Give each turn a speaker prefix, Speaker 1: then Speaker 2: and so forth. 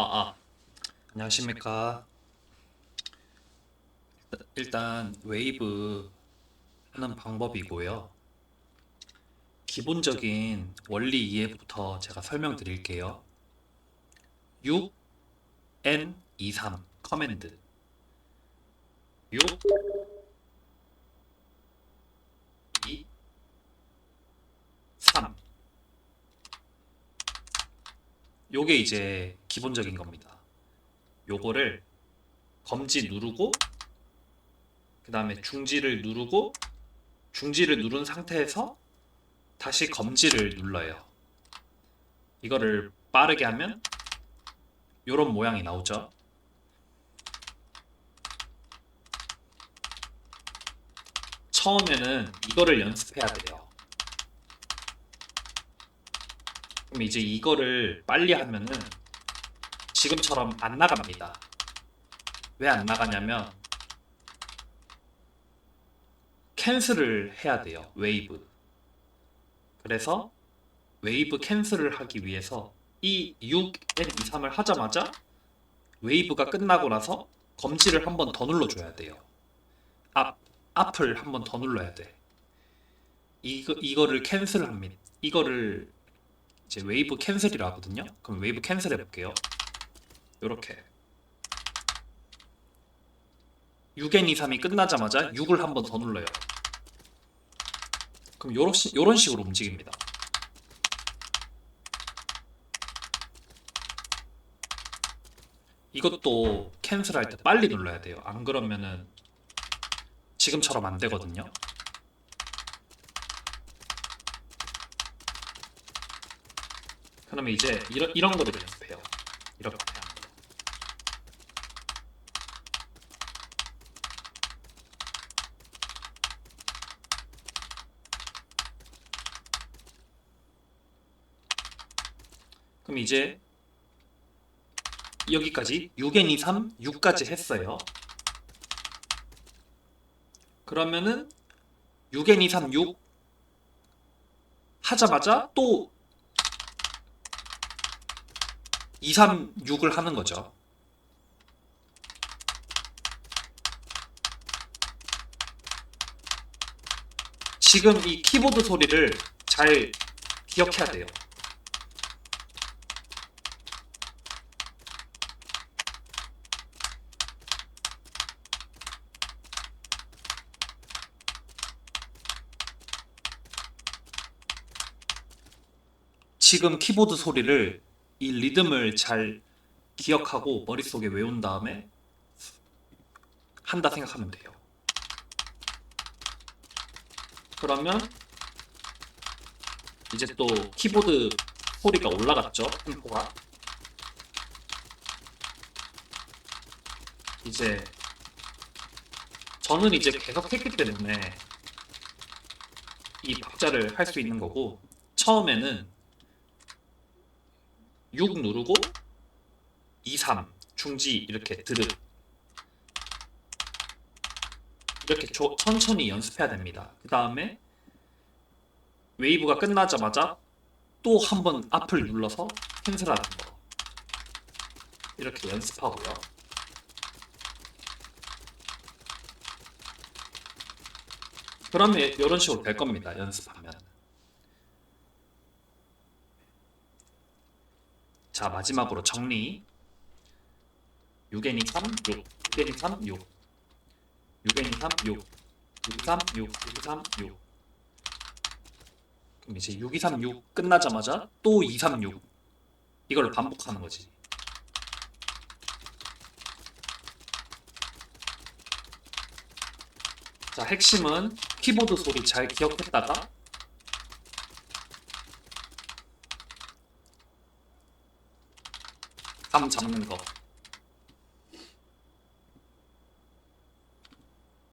Speaker 1: 아, 아. 안녕하십니까. 일단- 웨이브 하는 방법이고요. 기본적인 원리 이해부터 제가 설명드릴게요. 6 n 2 3 커맨드 6 2 3 요게 이제 기본적인 겁니다. 요거를 검지 누르고 그 다음에 중지를 누르고 중지를 누른 상태에서 다시 검지를 눌러요. 이거를 빠르게 하면 요런 모양이 나오죠. 처음에는 이거를 연습해야 돼요. 그럼 이제 이거를 빨리 하면은 지금처럼 안 나갑니다. 왜 안 나가냐면 캔슬을 해야 돼요. 웨이브. 그래서 웨이브 캔슬을 하기 위해서 이 6N 2, 3을 하자마자 웨이브가 끝나고 나서 검지를 한 번 더 눌러줘야 돼요. 앞, 앞을 한 번 더 눌러야 돼. 이거, 이거를 캔슬합니다. 이거를 이제 웨이브 캔슬이라 하거든요. 그럼 웨이브 캔슬 해볼게요. 요렇게 6N 2, 3이 끝나자마자 6을 한 번 더 눌러요. 그럼 요런, 시, 요런 식으로 움직입니다. 이것도 캔슬할 때 빨리 눌러야 돼요. 안 그러면은 지금처럼 안 되거든요. 그러면 이제 이런 이런 거를 연습해요. 이렇게 그럼 이제 여기까지 6N 2, 3, 6까지 했어요. 그러면은 6N 2, 3, 6 하자마자 또 2, 3, 6을 하는 거죠. 지금 이 키보드 소리를 잘 기억해야 돼요. 지금 키보드 소리를 이 리듬을 잘 기억하고 머릿속에 외운 다음에 한다 생각하면 돼요. 그러면 이제 또 키보드 소리가 올라갔죠. 템포가. 이제 저는 이제 계속 했기 때문에 이 박자를 할 수 있는 거고 처음에는 6 누르고 2, 3 중지 이렇게 들으 이렇게 조- 천천히 연습해야 됩니다. 그 다음에 웨이브가 끝나자마자 또 한 번 앞을 눌러서 캔슬하는 거 이렇게 연습하고요. 그러면 이런 식으로 될 겁니다. 연습하면. 자 마지막으로 정리. 6N 2 3 6 6N 2 3 6 6N 2 3 6 6 2 3 6 6 2 3 6 그럼 이제 6 2 3 6 끝나자마자 또 2 3 6 이걸 반복하는 거지. 자 핵심은 키보드 소리 잘 기억했다가 감 잡는 거